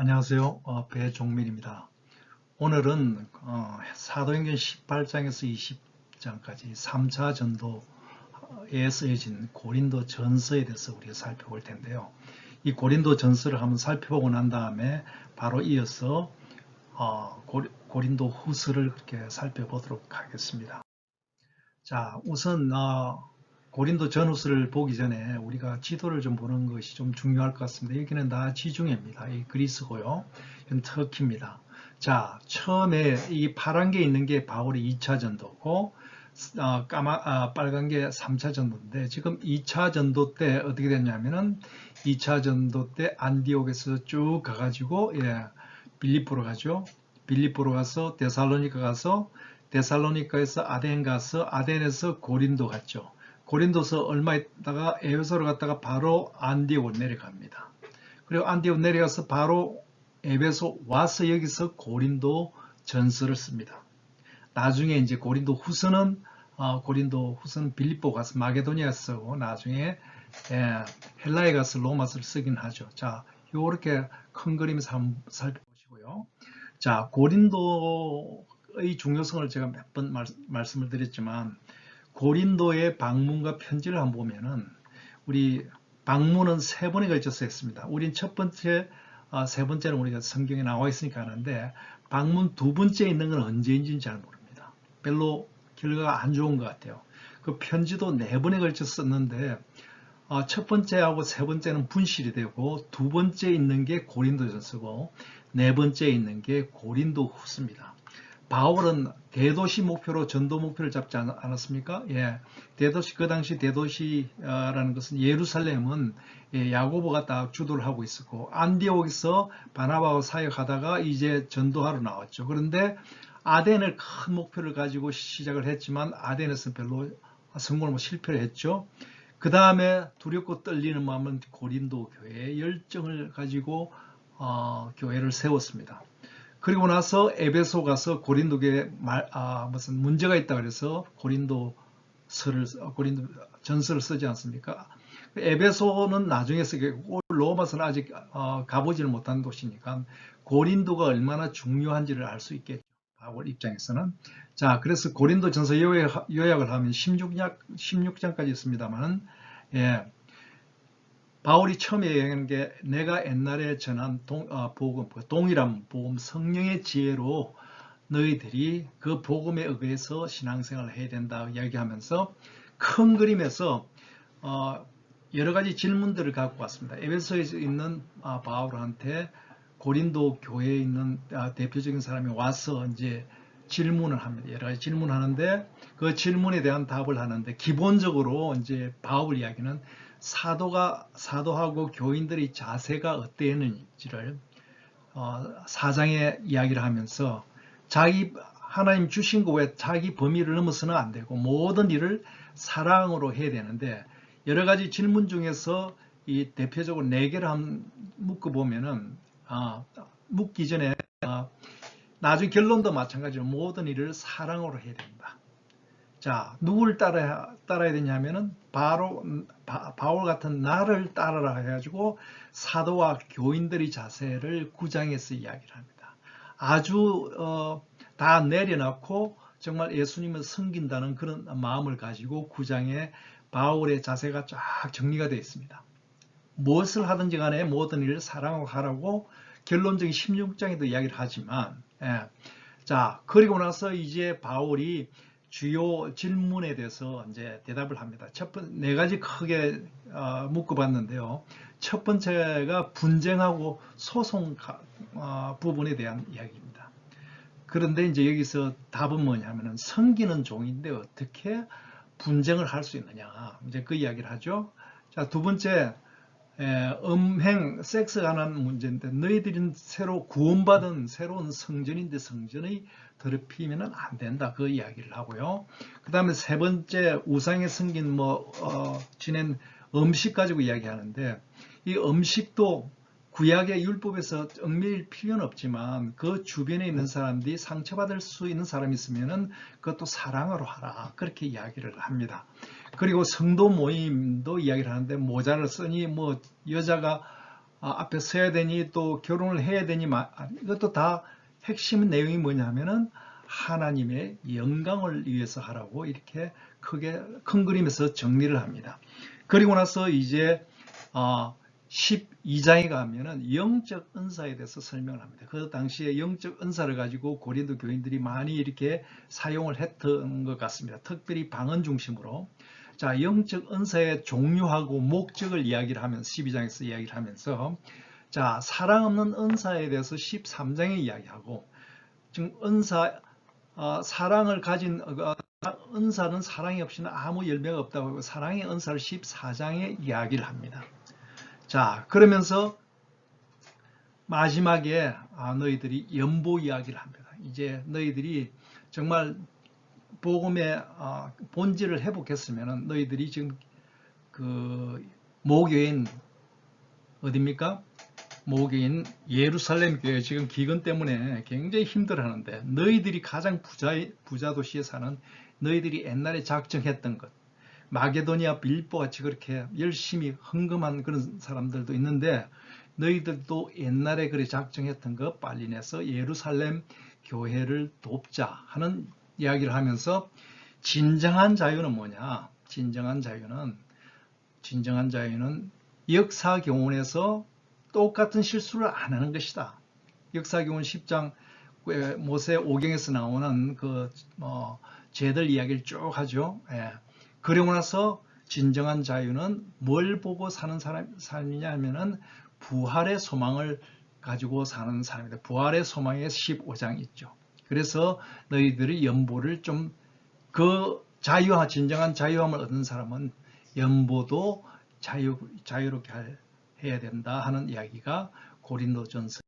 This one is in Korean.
안녕하세요. 어, 배종민입니다. 오늘은 어, 사도행전 18장에서 20장까지 3차 전도에 쓰여진 고린도 전서에 대해서 우리가 살펴볼 텐데요. 이 고린도 전서를 한번 살펴보고 난 다음에 바로 이어서 어, 고린도 후서를 그렇게 살펴보도록 하겠습니다. 자, 우선 어, 고린도 전후서를 보기 전에 우리가 지도를 좀 보는 것이 좀 중요할 것 같습니다. 여기는 다 지중해입니다. 이 그리스고요. 이건 터키입니다. 자, 처음에 이 파란 게 있는 게 바울의 2차 전도고 어, 까마, 아, 빨간 게 3차 전도인데 지금 2차 전도 때 어떻게 됐냐면은 2차 전도 때 안디옥에서 쭉 가가지고 예, 빌립보로 가죠. 빌립보로 가서 데살로니카 가서 데살로니카에서 아덴 가서 아덴에서 고린도 갔죠. 고린도서 얼마 있다가 에베소로 갔다가 바로 안디옥 내려갑니다. 그리고 안디옥 내려가서 바로 에베소 와서 여기서 고린도 전서를 씁니다. 나중에 이제 고린도 후서는 어, 고린도 후서는 빌립보 가서 마게도니아 쓰고 나중에 예, 헬라에 가서 로마서를 쓰긴 하죠. 자, 요렇게 큰 한번 살펴보시고요. 자, 고린도의 중요성을 제가 몇 번 말씀을 드렸지만 고린도의 방문과 편지를 한번 보면은 우리 방문은 세 번에 걸쳐서 했습니다. 우린 첫 번째, 어, 세 번째는 우리가 성경에 나와 있으니까 하는데 방문 두 번째 있는 건 언제인지는 잘 모릅니다. 별로 결과가 안 좋은 것 같아요. 그 편지도 네 번에 걸쳐서 썼는데 어, 첫 번째하고 세 번째는 분실이 되고 두 번째 있는 게 고린도전서고 네 번째 있는 게 고린도 후서입니다. 바울은 대도시 목표로 전도 목표를 잡지 않았습니까? 예. 대도시, 그 당시 대도시라는 것은 예루살렘은 예, 야고보가 딱 주도를 하고 있었고, 안디옥에서 바나바와 사역하다가 이제 전도하러 나왔죠. 그런데 아덴을 큰 목표를 가지고 시작을 했지만 아덴에서 별로 성공을 못 실패를 했죠. 그 다음에 두렵고 떨리는 마음은 고린도 교회의 열정을 가지고 어, 교회를 세웠습니다. 그리고 나서 에베소 가서 고린도에 말, 아, 무슨 문제가 있다 그래서 고린도서를 고린도 전서를 쓰지 않습니까? 에베소는 나중에 쓰고 로마서는 아직 어, 가보지를 못한 도시니까 고린도가 얼마나 중요한지를 알 수 있겠죠. 바울 입장에서는 자 그래서 고린도 전서 요약, 을 하면 16장, 16장까지 있습니다만 예, 바울이 처음에 얘기한 게 내가 옛날에 전한 동, 어, 복음, 그 동일한 복음 성령의 지혜로 너희들이 그 복음에 의해서 신앙생활을 해야 된다 이야기하면서 큰 그림에서 어, 여러 가지 질문들을 갖고 왔습니다. 에베소에 있는 아, 바울한테 고린도 교회에 있는 아, 대표적인 사람이 와서 이제 질문을 합니다. 여러 가지 질문하는데 그 질문에 대한 답을 하는데 기본적으로 이제 바울 이야기는 사도가 사도하고 교인들의 자세가 어땠는지를 어, 사장의 이야기를 하면서 자기 하나님 주신 거왜 자기 범위를 넘어서는 안 되고 모든 일을 사랑으로 해야 되는데 여러 가지 질문 중에서 이 대표적으로 네 개를 한번 묶어 보면은 아, 묻기 전에 아, 나중 결론도 마찬가지로 모든 일을 사랑으로 해야 된다. 자, 누구를 따라, 따라야 되냐면은 바로 바, 울 같은 나를 따라라 해가지고 사도와 교인들의 자세를 구장해서 이야기를 합니다. 아주 어, 다 내려놓고 정말 예수님을 섬긴다는 그런 마음을 가지고 구장에 바울의 자세가 쫙 정리가 되어 있습니다. 무엇을 하든지 간에 모든 일을 사랑하고 하라고 결론적인 16장에도 이야기를 하지만 예. 자 그리고 나서 이제 바울이 주요 질문에 대해서 이제 대답을 합니다. 첫 번, 네 가지 크게 어, 묶어봤는데요. 첫 번째가 분쟁하고 소송 어, 부분에 대한 이야기입니다. 그런데 이제 여기서 답은 뭐냐면은 성기는 종인데 어떻게 분쟁을 할 수 있느냐. 이제 그 이야기를 하죠. 자, 두 번째, 에, 음행, 섹스가 관한 문제인데 너희들은 새로 구원받은 새로운 성전인데 성전의 더럽히면 안 된다. 그 이야기를 하고요. 그 다음에 세 번째 우상에 숨긴 뭐 어, 지낸 음식 가지고 이야기하는데 이 음식도 구약의 율법에서 얽매일 필요는 없지만 그 주변에 있는 사람들이 상처받을 수 있는 사람이 있으면 그것도 사랑으로 하라 그렇게 이야기를 합니다. 그리고 성도 모임도 이야기를 하는데 모자를 쓰니 뭐 여자가 아, 앞에 서야 되니 또 결혼을 해야 되니 이것도 다 핵심 내용이 뭐냐면은 하나님의 영광을 위해서 하라고 이렇게 크게 큰 그림에서 정리를 합니다. 그리고 나서 이제 아, 12장에 가면은 영적 은사에 대해서 설명을 합니다. 그 당시에 영적 은사를 가지고 고린도 교인들이 많이 이렇게 사용을 했던 것 같습니다. 특별히 방언 중심으로. 자, 영적 은사의 종류하고 목적을 이야기를 하면서 12장에서 이야기를 하면서 자, 사랑 없는 은사에 대해서 13장에 이야기하고 지금 은사 어, 사랑을 가진 어, 은사는 사랑이 없이는 아무 열매가 없다고 하고 사랑의 은사를 14장에 이야기를 합니다. 자, 그러면서 마지막에 아, 너희들이 연보 이야기를 합니다. 이제 너희들이 정말 복음의 아, 본질을 회복했으면 너희들이 지금 그 모교인 어딥니까? 모교인 예루살렘 교회 지금 기근 때문에 굉장히 힘들어하는데 너희들이 가장 부자 부자 도시에 사는 너희들이 옛날에 작정했던 것 마게도니아 빌보 같이 그렇게 열심히 헌금한 그런 사람들도 있는데 너희들도 옛날에 그래 작정했던 거 빨리 내서 예루살렘 교회를 돕자 하는 이야기를 하면서 진정한 자유는 뭐냐? 진정한 자유는 진정한 자유는 역사 교훈에서 똑같은 실수를 안 하는 것이다. 역사 교훈 10장 모세 오경에서 나오는 그 뭐, 죄들 이야기를 쭉 하죠. 예. 그러고 나서 진정한 자유는 뭘 보고 사는 사람, 삶이냐 하면은 부활의 소망을 가지고 사는 사람이다. 부활의 소망에 15장 있죠. 그래서 너희들이 연보를 좀 그 자유와 진정한 자유함을 얻은 사람은 연보도 자유, 자유롭게 할- 해야 된다 하는 이야기가 고린도전서